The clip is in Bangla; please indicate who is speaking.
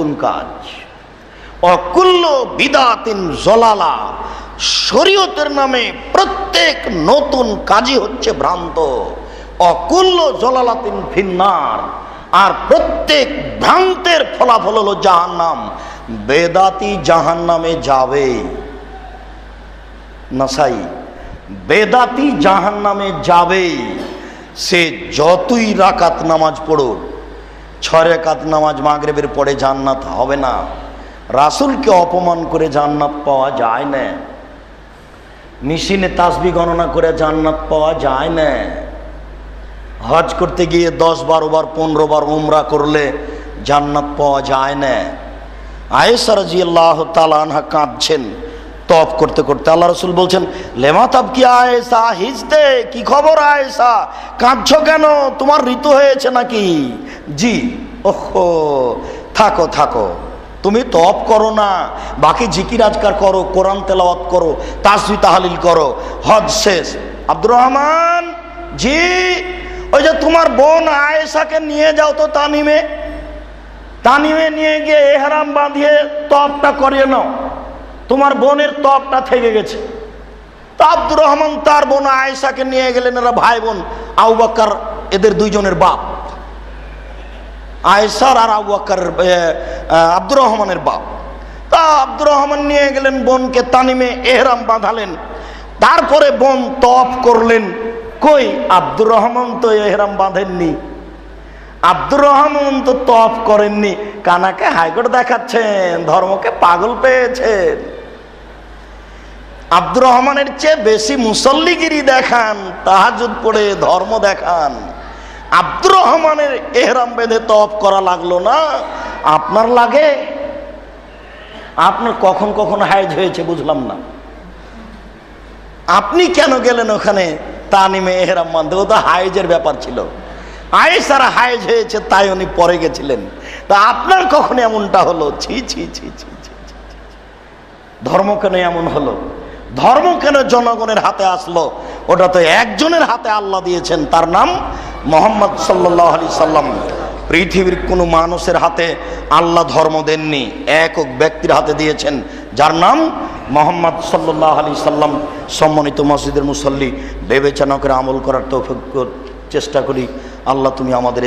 Speaker 1: নতুন কাজ। অকুল্য বিদাতিন জলালা, শরীয়তের নামে প্রত্যেক নতুন কাজই হচ্ছে ভ্রান্ত। অকুল্য জলালাতিন ফিন্নার, আর প্রত্যেক ভ্রান্তের ফলাফল হলো জাহান্নাম। বেদাতি জাহান্নামে যাবে। নাসাই, বেদাতি জাহান্নামে যাবে। সে যতই রাকাত নামাজ পড়ুক ছয় কাত নামাজ মাগরেবের পরে জান্নাত হবে না। রাসুলকে অপমান করে জান্নাত পাওয়া যায় না। মেশিনে তাসবি গণনা করে জান্নাত পাওয়া যায় না। হজ করতে গিয়ে দশ বারো বার পনেরো বার উমরা করলে জান্নাত পাওয়া যায় না। আয়েসা রাজি আল্লাহ তালানহা কাঁদছেন তপ করতে করতে। আল্লাহ রসুল বলছেন, লেমা তাব কি আয়েসা হিজতে? কি খবর আয়েসা কাঁদছ কেন? তোমার ঋতু হয়েছে নাকি? জি, ওহো, থাকো থাকো। তুমি তপ করো না, বাকি জিকির আজকার করো, কোরআন তেলাওয়াত করো, তাসবি তাহালিল করো, হজ শেষ। আব্দুর রহমান, জি, ওই যে তোমার বোন আয়েশাকে নিয়ে যাও তো তামিমে। তামিমে নিয়ে গিয়ে এহারাম বাঁধিয়ে তপটা করিয়ে নাও। তোমার বোনের তপটা থেকে গেছে। তা আব্দুর রহমান তার বোন আয়েশাকে নিয়ে গেলেন এরা ভাই বোন আউ বাক্কার এদের দুইজনের বাপ। আয়েসার আর আবু আক্কার আব্দুর রহমানের বাপ। তা আব্দুর রহমান নিয়ে গেলেন, বোনকে তানিমে এহরাম বাঁধালেন। তারপরে বোন তপ করলেন। কই, আব্দুর রহমান তো এহরাম বাঁধেননি। আব্দুর রহমান তো তপ করেননি। কানাকে হাইকোর্ট দেখাচ্ছেন, ধর্মকে পাগল পেয়েছেন। আব্দুর রহমানের চেয়ে বেশি মুসল্লিগিরি দেখান, তাহাজুদ পড়ে ধর্ম দেখান। আব্দুর রহমানের এহরাম বেঁধে তপ করা লাগল না। আপনার লাগে? আপনার কখন কখন হাইজ হয়েছে বুঝলাম না। আপনি কেন গেলেন ওখানে? তানিমে এহরাম বান্ধে ও তো হাইজের ব্যাপার ছিল। আয়েসারা হাইজ হয়েছে, তাই উনি পরে গেছিলেন। তা আপনার কখন এমনটা হলো? ছি ছি ছি ছি। ধর্ম কেন এমন হলো? ধর্ম কেন জনগণের হাতে আসলো? ওটা তো একজনের হাতে আল্লাহ দিয়েছেন। তার নাম মোহাম্মদ সাল্লাহ আলি সাল্লাম পৃথিবীর কোনো মানুষের হাতে আল্লাহ ধর্ম দেননি একক ব্যক্তির হাতে দিয়েছেন, যার নাম মোহাম্মদ সাল্লাহ আলি সাল্লাম। সম্মানিত মসজিদের মুসল্লি, বিবেচনা করে আমল করার তৌফিক চেষ্টা করি। আল্লাহ তুমি আমাদের